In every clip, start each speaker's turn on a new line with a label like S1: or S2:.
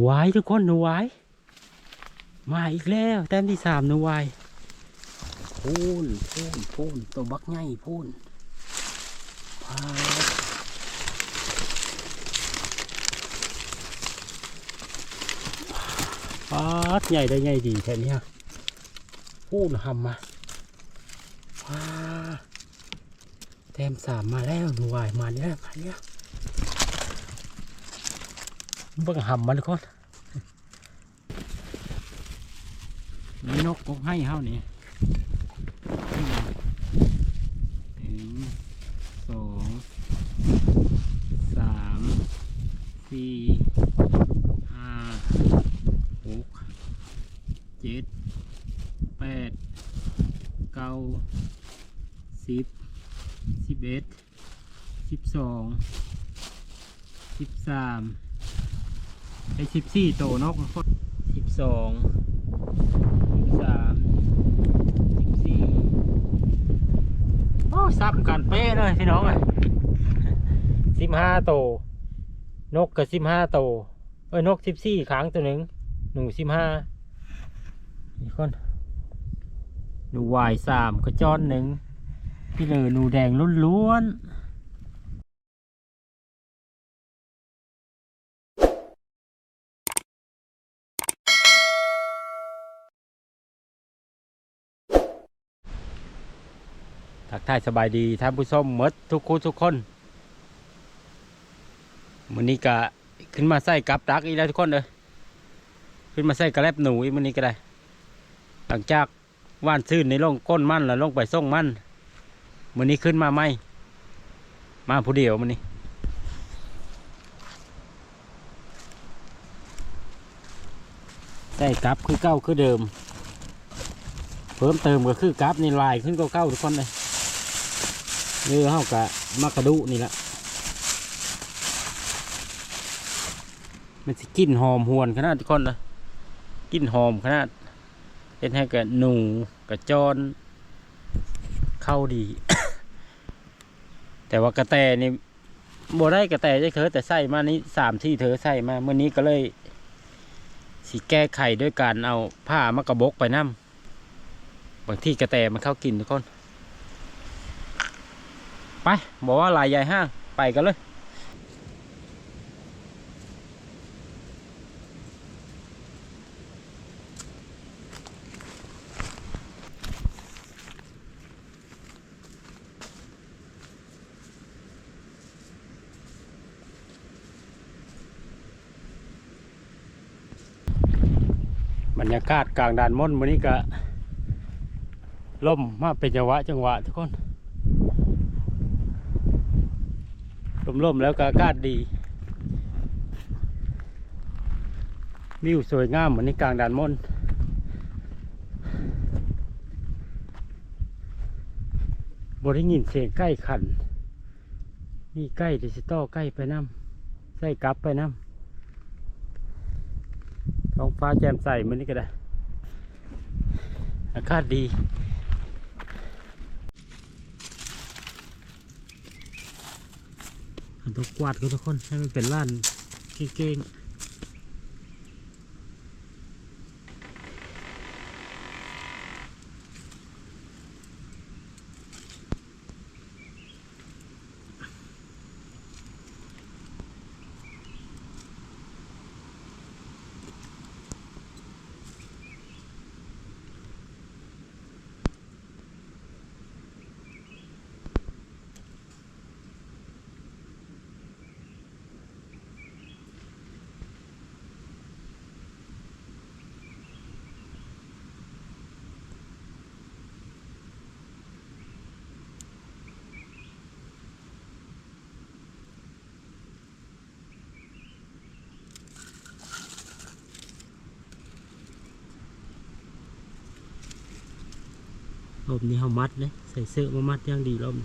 S1: หวายทุกคนหนูหวายมาอีกแล้วแต้มที่สามหนูหวายพูนพูนพูนตัวบักไงพูนพาปาดใหญ่ได้ใหญ่ดีแค่เนี้ยพูนหำมาว้าแต้มสามมาแล้วหนูหวายมาแล้วมาแล้ว เบิ่งหำมันทุกคนมีนกกกให้เฮานี่หนึ่งสองสามสี่ห้าหกเจ็ดแปดเก้าสิบสิบเอ็ดสิบสองสิบสาม ไอ้สิบสี่โตนกสิบสองสิบสามสิบสี่โอ้ซ้ำกันเป๊ะเลยพี่น้องอะสิบห้าโต นกกับสิบห้าโต เอ้ยนกสิบสี่ครั้งตัวหนึ่งหนูสิบห้านี่คนหนูวายสามกระจอนหนึ่งพี่เลือหนูแดงล้วนๆ ทักทายสบายดีท่านผู้ชมหมดทุกคนทุกคนวันนี้ก็ขึ้นมาใส่กับดักอีกแล้วทุกคนเลยขึ้นมาใส่กระแลบหนูอีกวันนี้ก็ได้ หลังจากว่านซื่นในร่องก้นมันแล้วลงไปส่งมันวันนี้ขึ้นมาไหมมาผู้เดียวมันนี้ใส่กับคือเก้าคือเดิม เพิ่มเติมก็คือกราฟนี่ลายขึ้นก็เก้าทุกคนเลย เรือเฮากะมักกระดุนี่ละมันสิกลิ่นหอมหวนขนาดทุกคนเลยกลิ่นหอมขนาดเป็นให้กับหนูกับจอนเข้าดี แต่ว่ากระแตนี่บ่ได้กระแตจะเธอแต่ใส่มานี้สามที่เธอใส่มาเมื่อนี้ก็เลย สิแก้ไขด้วยการเอาผ้ามากระบกไปน้ำบางที่กระแตมันเข้ากินทุกคน ไป บอกว่าลายใหญ่ห้าง ไปกันเลยบรรยากาศกลางด่านม่อนวันนี้ก็ล่มมาเป็นจังหวะจังหวะทุกคน ล่มๆแล้วก็อากาศดีวิวสวยงามเหมือนในกลางด่านมนบริยินเสียงใกล้ขันนี่ใกล้ดิจิตอลใกล้ไปน้ำใส่กลับไปน้ำท้องฟ้าแจ่มใสเหมือนนี้ก็ได้ อากาศดี อัน ต้องกวาดกันทุกคนให้มันเป็นล้านเก่ง อบนี้เขามัดเลยใส่เสื้อมามัดอย่างดีรอบ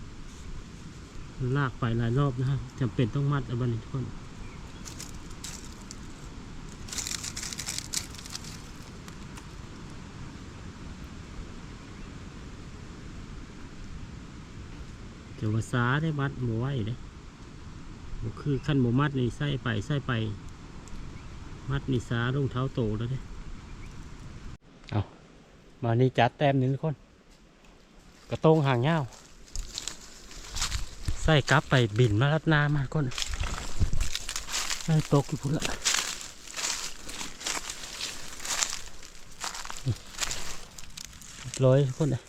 S1: ลากไปหลายรอบนะฮะจำเป็นต้องมัดเอาบันนี้ทุกคนเดี๋ยวว่าซาได้มัดหมูไว้เลยบ่คือขั้นหมูมัดนี่ใส่ไปใส่ไป มัดนิสาลงเท้าโตแล้วเด้เอามานี่จัดแต้มหนึ่งทุกคน กระโตงห่างเงาใส่กลับไปบินมาลัดนามาคนใส่ตกอยู่พุ่นละนี่เรียบร้อยทุกคนเลย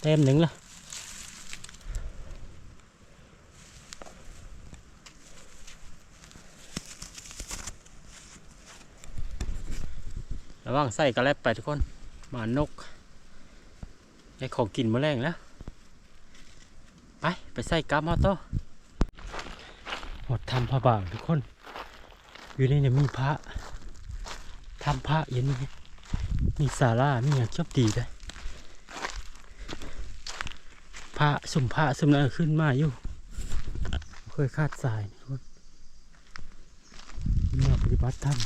S1: แต้มหนึ่งละระวังใส่กระแลบไปทุกคน มานก ได้ของกินมาแรงแล้ว ไป ไปใส่กามาโต้หมดทำพระบางทุกคน อยู่ในนี้มีพระทำพระอยันนี้มีศาลามีอย่างชอบดีเลยพระสมพระสมนันขึ้นมาอยู่ เคยคาดสายนี่ทุกคนมาปฏิบัติธรรม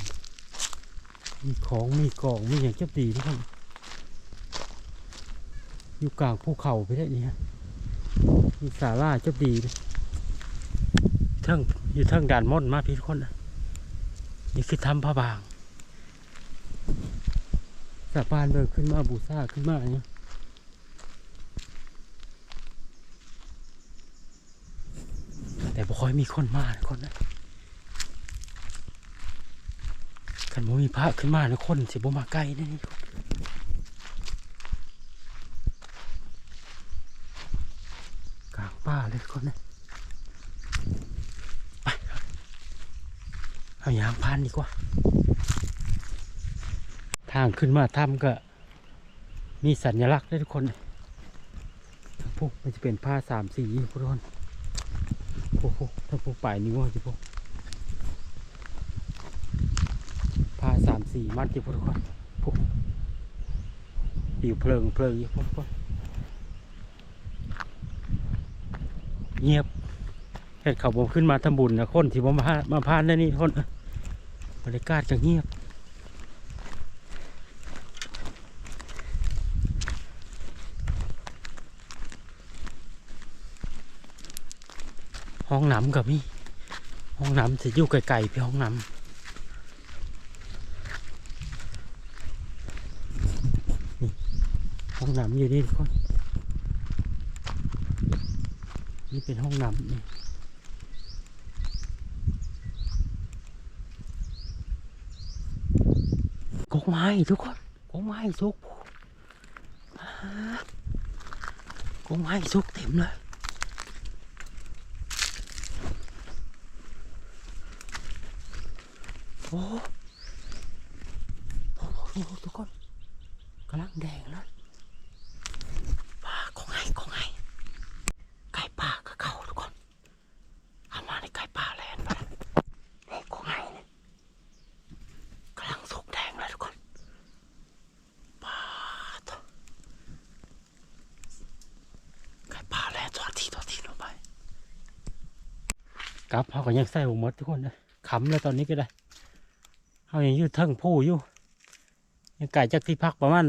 S1: มีของมีกล่องมีอย่างชอบดีทุกคน อยู่กลางภูเขาไปได้นี่ฮะมีสาราเจะดีเลยเทิงอยู่เทิงด่านม่อนมาพี่ทุกคนนะนี่คือทำพระบางสาบานเบิกขึ้นมาบูชาขึ้นมาเนี่ยแต่บ่ค่อยมีคนมานะคนนะขันบ่มีพระขึ้นมานะคนสิบ่มาใกล้นะนี่คนกลาง ป่าเลยคนนะไปเอายางพานดีกว่า ทางขึ้นมาถ้ำก็ มีสัญลักษณ์ด้วยทุกคนทั้งพวกมันจะเป็นผ้าสามสีทุกคนโอ้โหถ้าพวกปลายนิ้วอะจิพวกผ้าสามสีมัดจิพวกทุกคนพวกปิวเพลิงเพลิงอยู่พวกทุกคน เงียบเห็ดเขาผมขึ้นมาทำบุญนะคนที่ผมมาพามาพานได้นี่คนบรรยากาศก็เงียบห้องน้ำกับพี่ห้องน้ำจะอยู่ไกลๆพี่ห้องน้ำห้องน้ำอยู่นี่ทุกคน นี่เป็นห้องน้ำนี่กกไม้ทุกคนกกไม้สุกกกไม้สุกเต็มเลยโอ้โหโอ้โหทุกคนกำลังแดงแล้วป่าของไงของไงไก่ป่าก็เข้าทุกคนเข้ามาในไก่ป่าแลนด์ไปนี่ของไงเนี่ยกำลังสุกแดงเลยทุกคนป่าตัวไก่ป่าแลนด์ตัวทีตัวทีลงไป กลับเขาก็ยังใส่หมดทุกคนนะขำแล้วตอนนี้ก็ได้เขายังยู่เทิงผู้อยู่ยังไก่จากที่พักประมาณ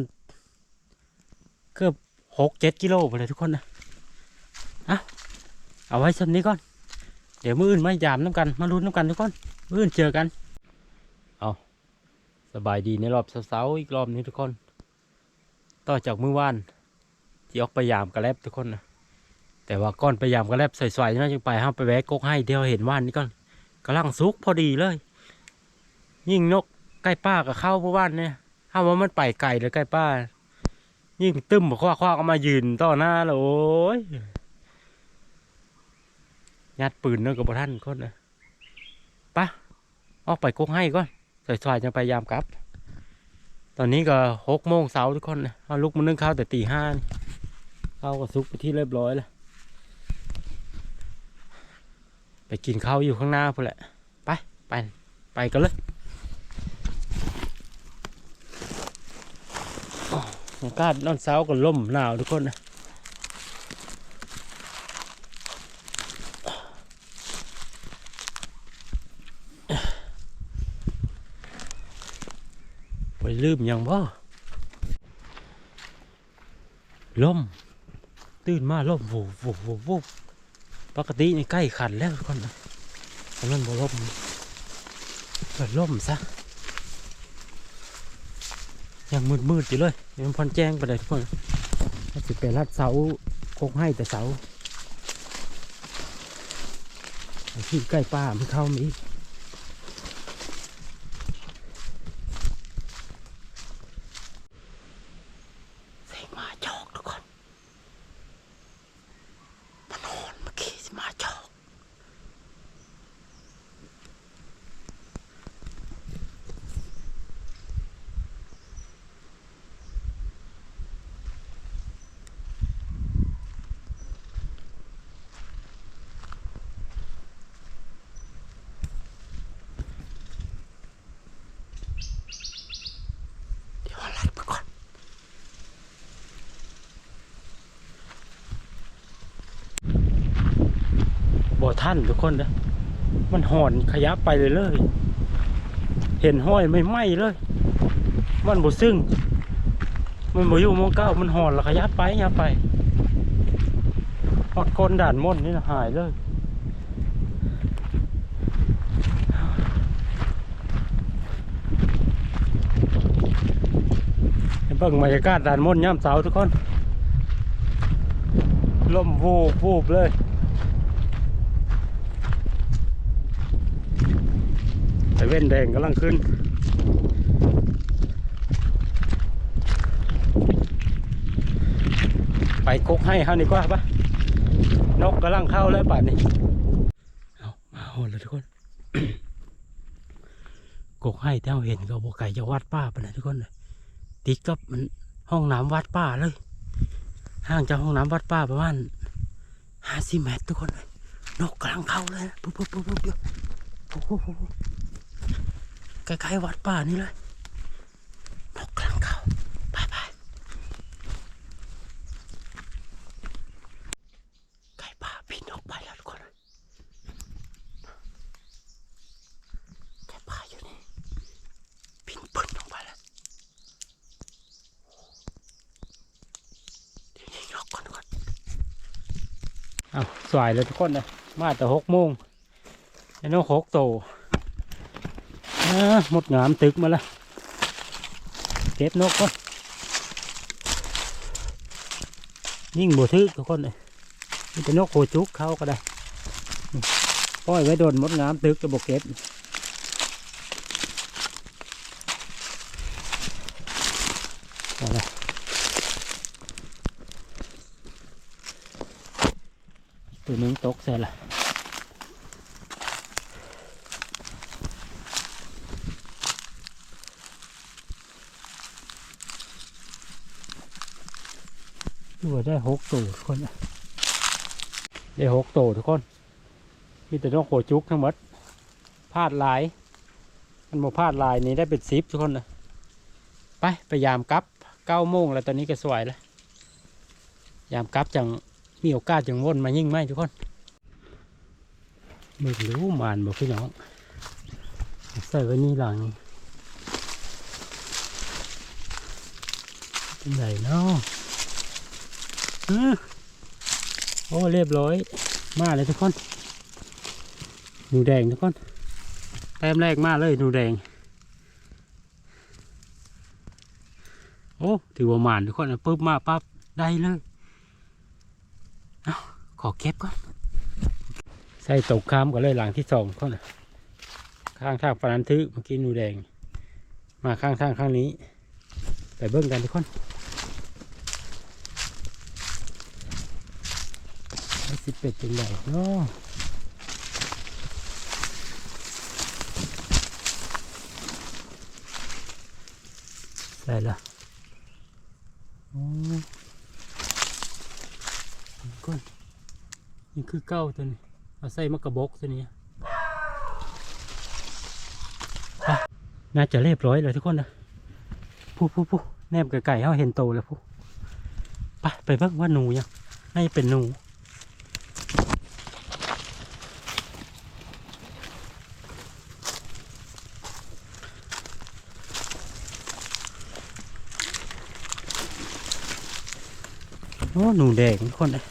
S1: เกือบหกเจ็ดกิโลไปเลยทุกคนนะเอาเอาไว้ชนนี้ก่อน เดี๋ยวมืออื่นมายามน้ำกัน มาลุ้นน้ำกันทุกคนมืออื่นเจอกัน เอาสบายดีในรอบเสาร์ๆอีกรอบนี้ทุกคน ต่อจากมือว่านที่ออกไปยามกระแลบทุกคนนะ แต่ว่าก้อนไปยามกระแลบใส่ๆนะจึงไปห้ามไปแวะกกให้เดียวเห็นว่านนี้ก่อนกำลังสุกพอดีเลย ยิ่งนกใกล้ป้ากับเข้าพวกบ้านเนี่ยถ้าว่ามันไปไกลเลยใกล้ป้า ยิ่งตึมคว้าคว้าก็มายืนต่อหน้าเลยโอ้ยยัดปืนเนั่นกับท่านคนนะปะออกไปกกให้ก่อนสายๆจะไปยามกลับ ตอนนี้ก็หกโมงเช้าทุกคนนะเอาลุกมานึ่งข้าวแต่ตีห้านี่ข้าวก็ซุกไปที่เรียบร้อยแล้ว ไปกินข้าวอยู่ข้างหน้าพุ่นแหละ ไป ไป ไปกันเลยอากาศนอนเช้าก็ล่มหนาวทุกคนนะไปลืมยังบ่ล่มตื่นมาล่มวูวูวูวู ปกติในใกล้ขันแล้วทุกคนนะกำลังบล่มเปิดล่มซะยังมืดๆอยู่เลยยังพอนแจ้งไปเลยทุกคนจะไปรัดเสาโคงให้แต่เสาที่ใกล้ป้ามันเข้ามาอีก ท่านทุกคนนะมันห่อนขยับไปเลยเลย เห็นห้อยไม่ไหม้เลย มันบ่ซึ่ง มันบอยู่โมงเก้ามันห่อนแล้วขยับไปขยับไปหอดก้นด่านม่นนี่นะหายเลยให้เบิ่งบรรยากาศด่านมนย่ำเสาทุกคนลมวูบวูบเลยแต่ เว้นแดงกำลังขึ้น ไปกกให้เขาดีกว่าปะนกกำลังเข้าแล้วป่านนี้เอามาหมดเลยทุกคนกกให้เท่าเห็นก็บอกไก่จะวัดป้าไปนะทุกคนเลยติดกับมันห้องน้ำวัดป้าเลยห่างจากห้องน้ำวัดป้าประมาณห้าสิเมตรทุกคนเลยนกกำลังเข้าเลยนะปุ๊บปุ๊บปุ๊บปุ๊บโอ้โห ล้ ๆ วัดป้านี่เลย นกกลังเข้าไปไปใกล้ป่าพี่นกไปแล้วทุกคนเลยใกล้ป่าอยู่นี่บินปืนลงไปแล้วเดี๋ยวยิงล็อกก่อนก่อนเอาสายเลยทุกคนนะมาแต่หกโมงไอ้นกหกโต หมดงามตึกมาล้วเก็บนกก่อนยิ่งบัวทึกทุกคนเลยมีแต่นกโคจุกเขาก็ได้ปล่อยไว้โดนมดงามตึกก็บอกเก็บตัวนึงตกใส่ละ ได้หกตัวทุกคนได้หกตัวทุกคน มีแต่นกโขจุกทั้งหมดพลาดลาย มันโมพลาดลายนี่ได้เป็นสิบทุกคนนะไปพยายามกลับเก้าโมงแล้วตอนนี้ก็สวยแล้วยามกลับจังมีโอกาสจังวนมายิ่งไหมทุกคนไม่รู้มานบอกพี่น้องใส่ไว้นี่หลังเป็นไหนเนาะ โอ้เรียบร้อย มาเลยทุกคนหนูแดงทุกคนแต้มแรกมาเลยหนูแดง โอ้ถือว่าหมานทุกคนปุ๊บมาปั๊บได้เลยขอเก็บก่อนใส่ตกค้ามก็เลยหลังที่สองเขานข้างทางปนันทึกเมื่อกี้หนูแดง มาข้างทางข้างนี้ ไปเบิ้งกันทุกคนไอ้ สิเป็ดจังไดเนาะใส่ละโอ้ก้นนี่คือเก้าตัวนี้เอาใส่มะกระบอกตัวนี้น่าจะเรียบร้อยเลยทุกคนนะผู้ผู้ผู้แนบไก่ๆเขาเห็นโตแล้วผู้ไปไปเบิ่งว่าหนูยังน่าจะเป็นหนู หนูแดงทุกคนนะ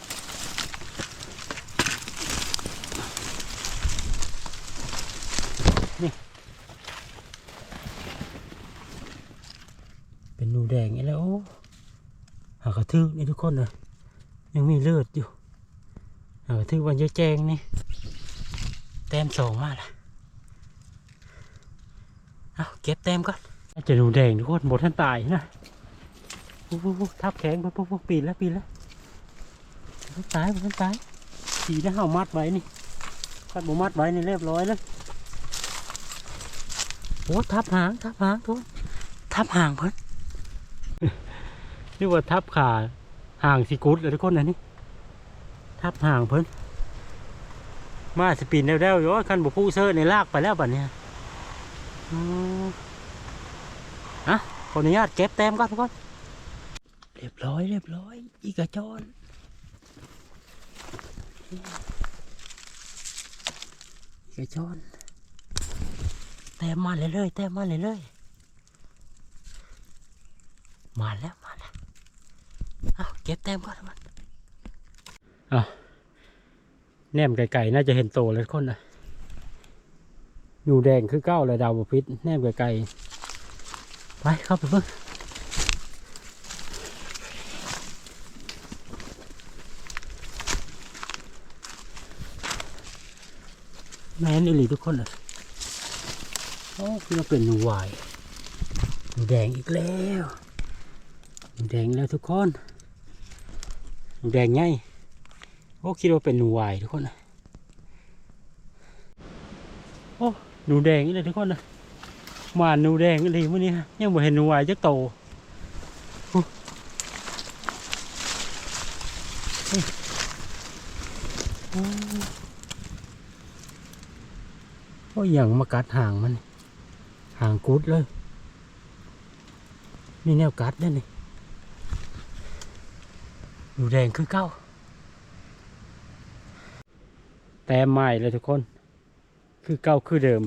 S1: เป็นหนูแดงอีแล้วหากระทึกนี่ทุกคนเลยยังมีเลือดอยู่หากระทึกวันเยอะแจงนี่แต้มสองมากละเอาเก็บแต้มก่อนจะหนูแดงทุกคนหมดท่านตายนะทับแข็งปุ๊บปุ๊บปีนแล้วปีนแล้ว มดท่านตายหมดท่านตายสีนะเห่ามัดไว้นี่คัดบ่มัดไว้นี่เรียบร้อยแล้วโอ้ทับหางทับหางทุกคนทับหางเพิ่นนี่ว่าทับขาห่างสิกุดเลยทุกคนนะนี่ทับห่างเพิ่นมาสปีนเร็วๆอยู่ว่าคันบุผู้เซอร์ในลากไปแล้วบัดเนี้ยอืมอะขออนุญาตเก็บแต้มก่อนทุกคนเรียบร้อยเรียบร้อย อีกกระจอน อีกกระจอนแต้มมาเลยเลยแต้มมาเลยเลยมาแล้วมาแล้วเอาเก็บแต้มก่อนมันเอาแนมไก่ๆน่าจะเห็นโตแล้วคนนะอยู่แดงคือเก้าเลยดาวบพิษแนมไก่ๆไปเข้าไปเบิ่ง แม่นอิลีทุกคนเลยโอ้คือเราเป็นหนูวายหนูแดงอีกแล้วหนูแดงแล้วทุกคนหนูแดงไงโอ้คิดว่าเป็นหนูวายทุกคนนะโอ้หนูแดงนี่เลยทุกคนนะมาหนูแดงนี่เลยวันนี้ยังไม่เห็นหนูวายจักโตโอ้เฮ้ยโอ้ โอ้ยอย่างมากัดห่างมันห่างกุดเลยนี่แนวกัดเนี่ยนี่หนูแดงคือเก้า แต่ใหม่เลยทุกคน คือเก้าคือเดิม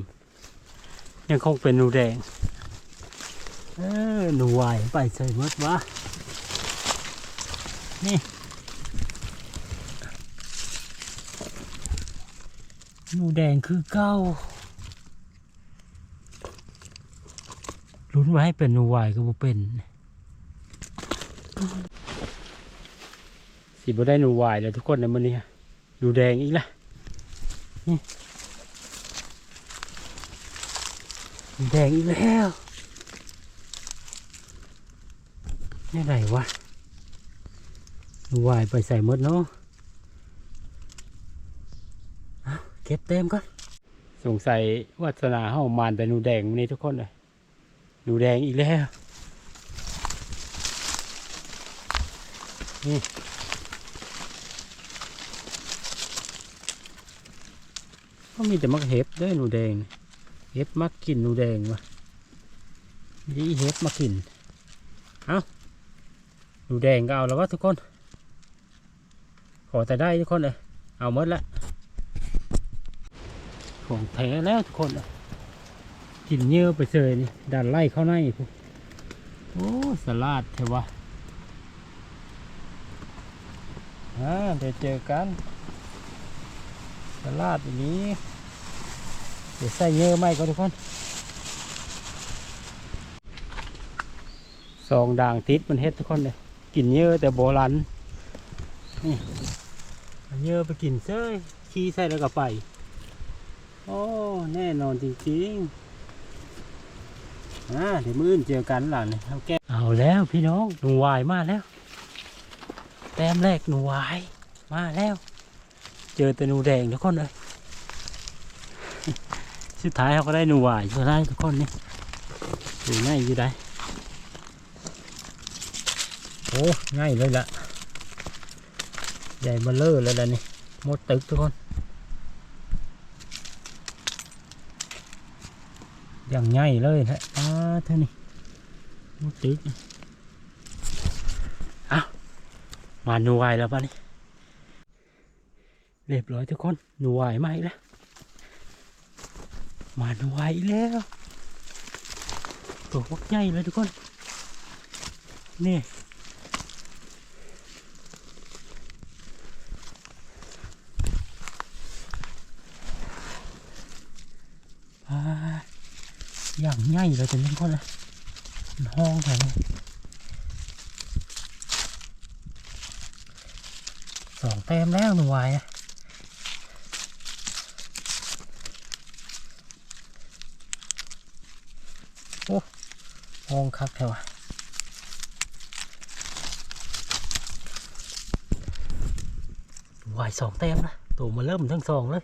S1: ยังคงเป็นนูแดง เออหนูวายไปใส่มดวะนี่หนูแดงคือเก้า ลุ้นไว้ให้เป็นหนูวายก็บ่เป็นสีบ่ได้หนูวายเลยทุกคนในมื้อนี้หนูแดงอีกล้วนี่หนูแดงอีกแล้วนี่ไหนวะหนูวายไปใส่หมดเนาะเก็บเต็มก่อนสงสัยวัสนาเฮามานแต่หนูแดงมื้อนี้ทุกคนเลย หนูแดงอีกแล้ว นี่ ก็มีแต่มักเห็บเด้วยหนูแดง เห็บมักกินหนูแดงวะนี่เห็บมากิน เอาหนูแดงก็เอาแล้ววะทุกคน ขอแต่ได้ทุกคนเลย เอาหมดละของแท้แล้วทุกคนเลย กินเยอะไปเสยนี่ดันไล่เข้าในพวกโอ้สลัดเถอะวะอ่าเดี๋ยวเจอกันสลัดอย่างนี้ เดี๋ยวใส่เยอะไหมก็ทุกคนสองด่างติดมันเฮ็ดทุกคนเลยกินเยอะแต่โบราณนี่เอาเยอะไปกินเซ้ยขี้ใส่แล้วก็ไป โอ้ แน่นอนจริงๆ อ่าเดี๋ยวมื้อเจอกันหล่ะนี่เอาแก้เอาแล้วพี่น้องหนูวายมาแล้ว แต้มแรกหนูวายมาแล้ว เจอแต่หนูแดงทุกคนเลยสุดท้ายเขาก็ได้หนูวายสุดท้ายทุกคนนี่อยู่ง่ายอยู่ได้โอ้ง่ายเลยละใหญ่เบลเลอร์เลยละนี่หมดตึกทุกคนอย่างง่ายเลยแท้ แท่นี้หมดตึกเอามาหนูหวายแล้วป่ะนี่เรียบร้อยทุกคนหนูไหวมาอีกแล้วมาหนูไหวอีกแล้วตัวพวกใหญ่เลยทุกคนนี่ ง่ายอยู่แล้วจะเล่นคนละห้องแถวสองแต้มแล้วหนูวายอะโอ้ห้องคักแถวอะวายสองเต้มนะตัวมาเริ่มทั้งสองเลย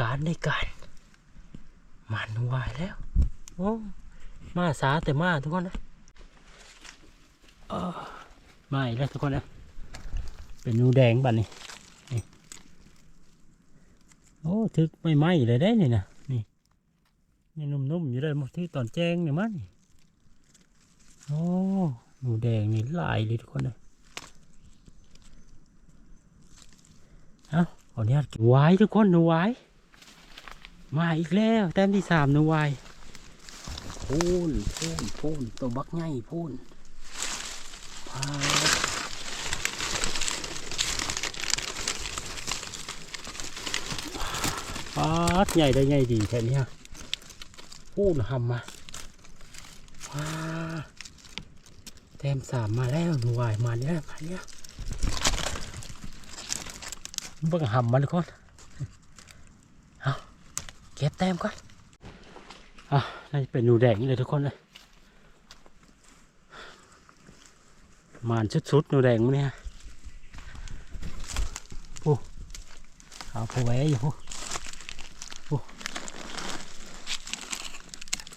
S1: การได้การมันวายแล้ว โอ้มาสาแต่มาทุกคนนะเออมาอีกแล้วทุกคนนะเป็นนูแดงบัดนี่นี่โอ้ทึกไม่ไหมเลยได้นี่นะนี่นี่นุ่มๆอยู่เลยหมดที่ตอนแจ้งเนี่ยมันนี่โอ้หนูแดงนี่ลายเลยทุกคนนะเอาขออนุญาตไว้ทุกคนหนูไว้ มาอีกแล้วแต้มที่สามหนูไว้พูนพูนพูนตัวบักไงพูนพาปาดใหญ่ได้ใหญ่ดีแค่นี้พูนหำมาพาแต้มสามมาแล้วหนูวายมาเนี่ยมาเนี่ยเบิ่งหำมาเลยคนเอาเก็บแต้มก่อนอะน่าจะเป็นหนูแดงนี่เลยทุกคนเลยมานชุดๆหนูแดงมั้งเนี่ยปูเอาไปไว้อยู่ปูปู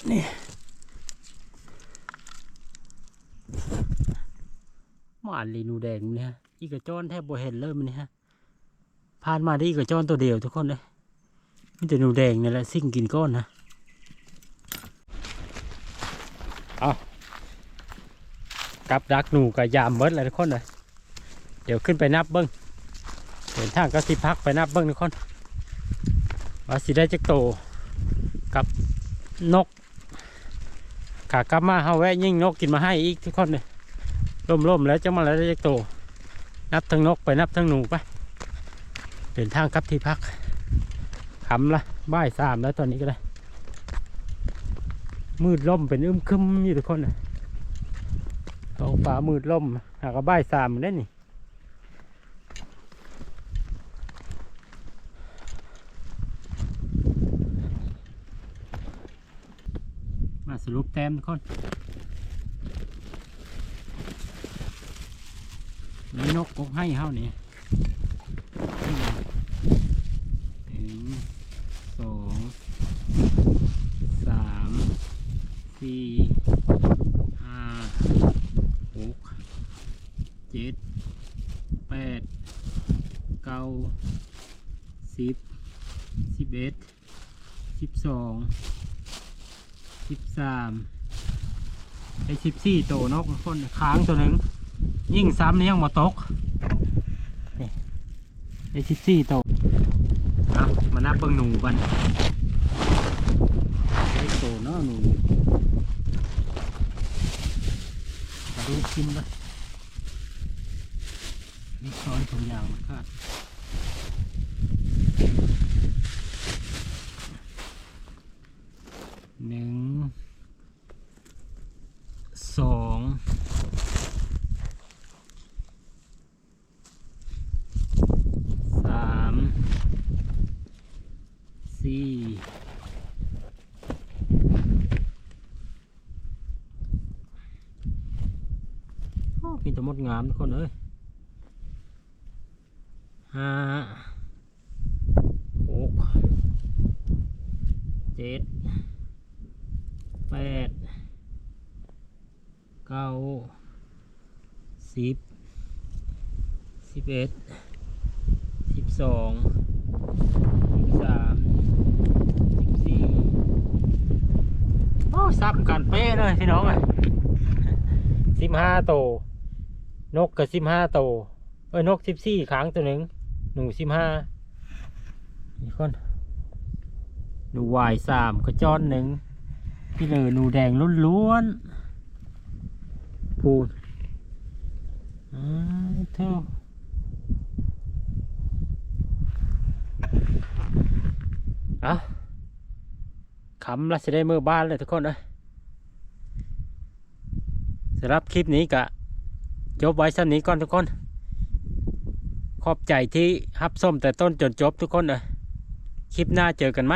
S1: นี่มานลีหนูแดงเนี่ยอีกระจอนแทบบ่เห็นเลยมันเนี่ยผ่านมาได้อีกระจอนตัวเดียวทุกคนเลย มีแต่หนูแดงนี่แหละสิ่งกินก้อนนะเอากับดักหนูกับยามเบิดเลยทุกคนเลยเดี๋ยวขึ้นไปนับเบิ้งเดินทางก็สิพักไปนับเบิ้งทุกคนว่าสิได้จักโตกับนกขากลับมาเฮาแวะยิ่งนกกินมาให้อีกทุกคนเลยร่มๆแล้วจะมาแล้วได้จักโตนับทั้งนกไปนับทั้งหนูไปเดินทางกับที่พัก คำละบ่ายสามแล้วตอนนี้ก็ได้ มืดล่มเป็นอึมครึมอยู่ทุกคนเลยท้องฟ้ามืดล่มหากบ่ายสามได้นี่มาสรุปแต้มทุกคนนี่นกกกให้เฮานี่หนึ่งสองสามสี่ห้า หกเจ็ดแปดเก้าสิบสิบเอ็ด สิบสองสิบสามไอ้สิบสี่โตนกคนค้างตัวหนึ่งยิ่งซ้ำนี่ยังมาตกไอ้สิบสี่โตวเอามานับเบิ่งหนูกันไอ้โตเนาะหนูมาดูกินเลยนี่ช้อนตัวอย่างมันขาดหนึ่งสองสามสี่โอ้ มดงามทุกคนเอ้ยห้าหกเจ็ดแปดเก้าสิบสิบเอ็ดสิบสองสิบสามสิบสี่โอ้ซ้ำกันเป๊ะเลยพี่น้องเลยสิบห้าโต นกกับสิบห้าโตวเอ้ยนกสิบสี่ค้างตัวหนึ่งหนูสิบห้านี่คนหนูวายสามกระจอนหนึ่งพี่เหลือหนูแดงล้วนๆพูดอ้าวเท่าเอาคำละจะได้เมื่อบ้านเลยทุกคนเลยสำหรับคลิปนี้กะ จบไว้สำนี้ก่อนทุกคน ขอบใจที่รับส้มแต่ต้นจนจบทุกคนเลยคลิปหน้าเจอกันไหม